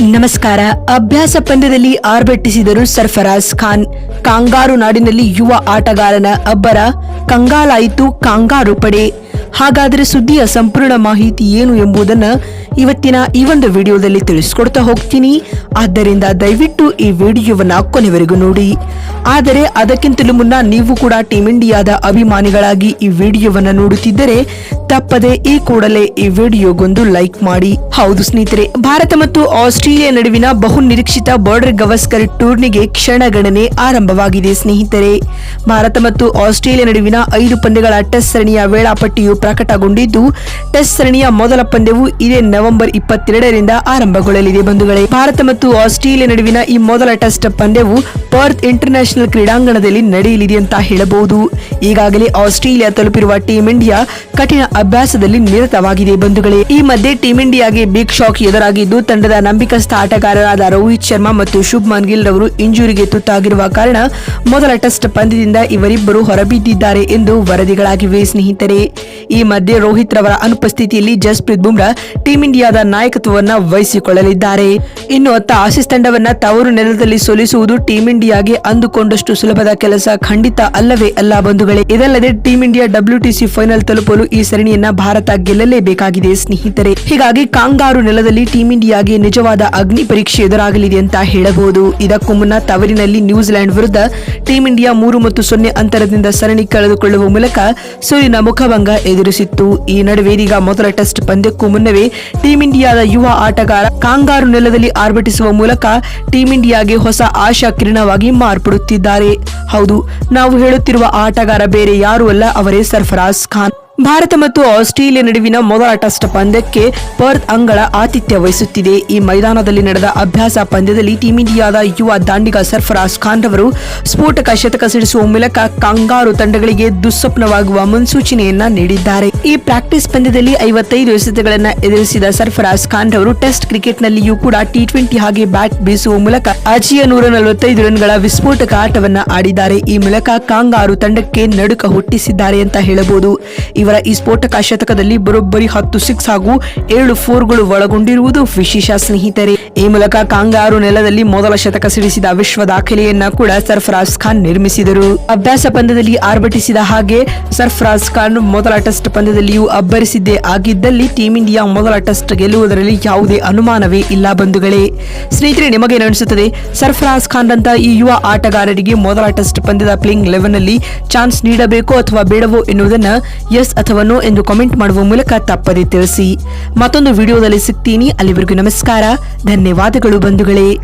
ನಮಸ್ಕಾರ. ಅಭ್ಯಾಸ ಪಂದ್ಯದಲ್ಲಿ ಆರ್ಭಟಿಸಿದರು ಸರ್ಫರಾಜ್ ಖಾನ್. ಕಾಂಗಾರು ನಾಡಿನಲ್ಲಿ ಯುವ ಆಟಗಾರನ ಅಬ್ಬರ ಕಂಗಾಲಾಯಿತು ಕಾಂಗಾರು ಪಡೆ. ಹಾಗಾದರೆ ಸುದ್ದಿಯ ಸಂಪೂರ್ಣ ಮಾಹಿತಿ ಏನು ಎಂಬುದನ್ನು ಇವತ್ತಿನ ಈ ಒಂದು ವಿಡಿಯೋದಲ್ಲಿ ತಿಳಿಸ್ಕೊಡ್ತಾ ಹೋಗ್ತೀನಿ. ಆದ್ದರಿಂದ ದಯವಿಟ್ಟು ಈ ವಿಡಿಯೋವನ್ನ ಕೊನೆವರೆಗೂ ನೋಡಿ. ಆದರೆ ಅದಕ್ಕಿಂತಲೂ ಮುನ್ನ ನೀವು ಕೂಡ ಟೀಮ್ ಇಂಡಿಯಾದ ಅಭಿಮಾನಿಗಳಾಗಿ ಈ ವಿಡಿಯೋವನ್ನ ನೋಡುತ್ತಿದ್ದರೆ ತಪ್ಪದೆ ಈ ಕೂಡಲೇ ಈ ವಿಡಿಯೋಗೊಂದು ಲೈಕ್ ಮಾಡಿ. ಹೌದು ಸ್ನೇಹಿತರೆ, ಭಾರತ ಮತ್ತು ಆಸ್ಟ್ರೇಲಿಯಾ ನಡುವಿನ ಬಹು ನಿರೀಕ್ಷಿತ ಬಾರ್ಡರ್ ಗವಸ್ಕರ್ ಟೂರ್ನಿಗೆ ಕ್ಷಣಗಣನೆ ಆರಂಭವಾಗಿದೆ ಸ್ನೇಹಿತರೆ. ಭಾರತ ಮತ್ತು ಆಸ್ಟ್ರೇಲಿಯಾ ನಡುವಿನ ಐದು ಪಂದ್ಯಗಳ ಟೆಸ್ಟ್ ಸರಣಿಯ ವೇಳಾಪಟ್ಟಿಯು ಪ್ರಕಟಗೊಂಡಿದ್ದು, ಟೆಸ್ಟ್ ಸರಣಿಯ ಮೊದಲ ಪಂದ್ಯವು ಇದೇ ಇಪ್ಪತ್ತೆರಡರಿಂದ ಆರಂಭಗೊಳ್ಳಲಿದೆ ಬಂಧುಗಳೇ. ಭಾರತ ಮತ್ತು ಆಸ್ಟ್ರೇಲಿಯಾ ನಡುವಿನ ಈ ಮೊದಲ ಟೆಸ್ಟ್ ಪಂದ್ಯವು ಪರ್ತ್ ಇಂಟರ್ನ್ಯಾಷನಲ್ ಕ್ರೀಡಾಂಗಣದಲ್ಲಿ ನಡೆಯಲಿದೆ ಅಂತ ಹೇಳಬಹುದು. ಈಗಾಗಲೇ ಆಸ್ಟ್ರೇಲಿಯಾ ತಲುಪಿರುವ ಟೀಂ ಇಂಡಿಯಾ ಕಠಿಣ ಅಭ್ಯಾಸದಲ್ಲಿ ನಿರತವಾಗಿದೆ ಬಂಧುಗಳೇ. ಈ ಮಧ್ಯೆ ಟೀಂ ಇಂಡಿಯಾಗೆ ಬಿಗ್ ಶಾಕ್ ಎದುರಾಗಿದ್ದು, ತಂಡದ ನಂಬಿಕಸ್ಥ ಆಟಗಾರರಾದ ರೋಹಿತ್ ಶರ್ಮಾ ಮತ್ತು ಶುಭ್ಮನ್ ಗಿಲ್ ರವರು ಇಂಜುರಿಗೆ ತುತ್ತಾಗಿರುವ ಕಾರಣ ಮೊದಲ ಟೆಸ್ಟ್ ಪಂದ್ಯದಿಂದ ಇವರಿಬ್ಬರು ಹೊರಬಿದ್ದಿದ್ದಾರೆ ಎಂದು ವರದಿಗಳಾಗಿವೆ ಸ್ನೇಹಿತರೆ. ಈ ಮಧ್ಯೆ ರೋಹಿತ್ ರವರ ಅನುಪಸ್ಥಿತಿಯಲ್ಲಿ ಜಸ್ಪ್ರೀತ್ ಬುಮ್ರಾ ಟೀಂ ಇಂಡಿಯಾದ ನಾಯಕತ್ವವನ್ನ ವಹಿಸಿಕೊಳ್ಳಲಿದ್ದಾರೆ. ಇನ್ನು ಅತ್ತ ಆಸೀಸ್ ತಂಡವನ್ನ ತವರು ನೆಲದಲ್ಲಿ ಸೋಲಿಸುವುದು ಟೀಂ ಇಂಡಿಯಾಗೆ ಅಂದುಕೊಂಡಷ್ಟು ಸುಲಭದ ಕೆಲಸ ಖಂಡಿತ ಅಲ್ಲವೇ ಅಲ್ಲ ಬಂಧುಗಳೇ. ಇದಲ್ಲದೆ ಟೀಂ ಇಂಡಿಯಾ ಡಬ್ಲ್ಯೂಟಿಸಿ ಫೈನಲ್ ತಲುಪಲು ಈ ಸರಣಿಯನ್ನ ಭಾರತ ಗೆಲ್ಲಲೇಬೇಕಾಗಿದೆ ಸ್ನೇಹಿತರೆ. ಹೀಗಾಗಿ ಕಾಂಗಾರು ನೆಲದಲ್ಲಿ ಟೀಂ ಇಂಡಿಯಾಗೆ ನಿಜವಾದ ಅಗ್ನಿ ಪರೀಕ್ಷೆ ಎದುರಾಗಲಿದೆ ಅಂತ ಹೇಳಬಹುದು. ಇದಕ್ಕೂ ಮುನ್ನ ತವರಿನಲ್ಲಿ ನ್ಯೂಜಿಲೆಂಡ್ ವಿರುದ್ಧ ಟೀಂ ಇಂಡಿಯಾ ಮೂರು ಮತ್ತು ಸೊನ್ನೆ ಅಂತರದಿಂದ ಸರಣಿ ಕಳೆದುಕೊಳ್ಳುವ ಮೂಲಕ ಸೋಲಿನ ಮುಖಭಂಗ ಎದುರಿಸಿತ್ತು. ಈ ನಡುವೆ ಇದೀಗ ಮೊದಲ ಟೆಸ್ಟ್ ಪಂದ್ಯಕ್ಕೂ ಮುನ್ನವೇ ಟೀಂ ಇಂಡಿಯಾದ ಯುವ ಆಟಗಾರ ಕಾಂಗಾರು ನೆಲದಲ್ಲಿ ಆರ್ಭಟಿಸುವ ಮೂಲಕ ಟೀಂ ಇಂಡಿಯಾಗೆ ಹೊಸ ಆಶಾ ಕಿರಣವಾಗಿ ಮಾರ್ಪಡುತ್ತಿದ್ದಾರೆ. ಹೌದು, ನಾವು ಹೇಳುತ್ತಿರುವ ಆಟಗಾರ ಬೇರೆ ಯಾರೂ ಅಲ್ಲ, ಅವರೇ ಸರ್ಫರಾಜ್ ಖಾನ್. ಭಾರತ ಮತ್ತು ಆಸ್ಟ್ರೇಲಿಯಾ ನಡುವಿನ ಮೊದಲ ಟೆಸ್ಟ್ ಪಂದ್ಯಕ್ಕೆ ಪರ್ತ್ ಅಂಗಳ ಆತಿಥ್ಯ ವಹಿಸುತ್ತಿದೆ. ಈ ಮೈದಾನದಲ್ಲಿ ನಡೆದ ಅಭ್ಯಾಸ ಪಂದ್ಯದಲ್ಲಿ ಟೀಂ ಇಂಡಿಯಾದ ಯುವ ದಾಂಡಿಗ ಸರ್ಫರಾಜ್ ಖಾನ್ ರವರು ಸ್ಫೋಟಕ ಶತಕ ಸಿಡಿಸುವ ಮೂಲಕ ಕಂಗಾರು ತಂಡಗಳಿಗೆ ದುಸ್ವಪ್ನವಾಗುವ ಮುನ್ಸೂಚನೆಯನ್ನ ನೀಡಿದ್ದಾರೆ. ಈ ಪ್ರಾಕ್ಟೀಸ್ ಪಂದ್ಯದಲ್ಲಿ ಐವತ್ತೈದು ಎಸೆತಗಳನ್ನ ಎದುರಿಸಿದ ಸರ್ಫರಾಜ್ ಖಾನ್ ರವರು ಟೆಸ್ಟ್ ಕ್ರಿಕೆಟ್ನಲ್ಲಿಯೂ ಕೂಡ ಟಿ ಟ್ವೆಂಟಿ ಹಾಗೆ ಬ್ಯಾಟ್ ಬೀಸುವ ಮೂಲಕ ಅಜಿಯ ನೂರ ನಲವತ್ತೈದು ರನ್ಗಳ ವಿಸ್ಫೋಟಕ ಆಟವನ್ನ ಆಡಿದ್ದಾರೆ. ಈ ಮೂಲಕ ಕಾಂಗಾರು ತಂಡಕ್ಕೆ ನಡುಕ ಹುಟ್ಟಿಸಿದ್ದಾರೆ ಅಂತ ಹೇಳಬಹುದು. ಇವರ ಈ ಸ್ಫೋಟಕ ಶತಕದಲ್ಲಿ ಬರೋಬ್ಬರಿ ಹತ್ತು, ಸಿಕ್ಸ್ ಹಾಗೂ ಏಳು ಫೋರ್ಗಳು ಒಳಗೊಂಡಿರುವುದು ವಿಶೇಷ ಸ್ನೇಹಿತರೆ. ಈ ಮೂಲಕ ಕಾಂಗಾರು ನೆಲದಲ್ಲಿ ಮೊದಲ ಶತಕ ಸಿಡಿಸಿದ ವಿಶ್ವ ದಾಖಲೆಯನ್ನ ಕೂಡ ಸರ್ಫರಾಜ್ ಖಾನ್ ನಿರ್ಮಿಸಿದರು. ಅಭ್ಯಾಸ ಪಂದ್ಯದಲ್ಲಿ ಆರ್ಭಟಿಸಿದ ಹಾಗೆ ಸರ್ಫರಾಜ್ ಖಾನ್ ಮೊದಲ ಟೆಸ್ಟ್ ಪಂದ್ಯದಲ್ಲಿಯೂ ಅಬ್ಬರಿಸಿದ್ದೇ ಆಗಿದ್ದಲ್ಲಿ ಟೀಂ ಇಂಡಿಯಾ ಮೊದಲ ಟೆಸ್ಟ್ ಗೆಲ್ಲುವುದರಲ್ಲಿ ಯಾವುದೇ ಅನುಮಾನವೇ ಇಲ್ಲ ಬಂಧುಗಳೇ. ಸ್ನೇಹಿತರೆ, ನಿಮಗೆ ಅನಿಸುತ್ತದೆ ಸರ್ಫರಾಜ್ ಖಾನ್ ರಂತ ಈ ಯುವ ಆಟಗಾರರಿಗೆ ಮೊದಲ ಟೆಸ್ಟ್ ಪಂದ್ಯದ ಪ್ಲೇಯಿಂಗ್ ಲೆವೆನ್ ಅಲ್ಲಿ ಚಾನ್ಸ್ ನೀಡಬೇಕೋ ಅಥವಾ ಬೇಡವೋ ಎನ್ನುವುದನ್ನು ಎಸ್ ಅಥವಾ ಎಂದು ಕಾಮೆಂಟ್ ಮಾಡುವ ಮೂಲಕ ತಪ್ಪದೇ ತಿಳಿಸಿ. ಮತ್ತೊಂದು ವಿಡಿಯೋದಲ್ಲಿ ಸಿಗ್ತೀನಿ. ಅಲ್ಲಿವರೆಗೂ ನಮಸ್ಕಾರ. ಧನ್ಯವಾದಗಳು ಬಂಧುಗಳೇ.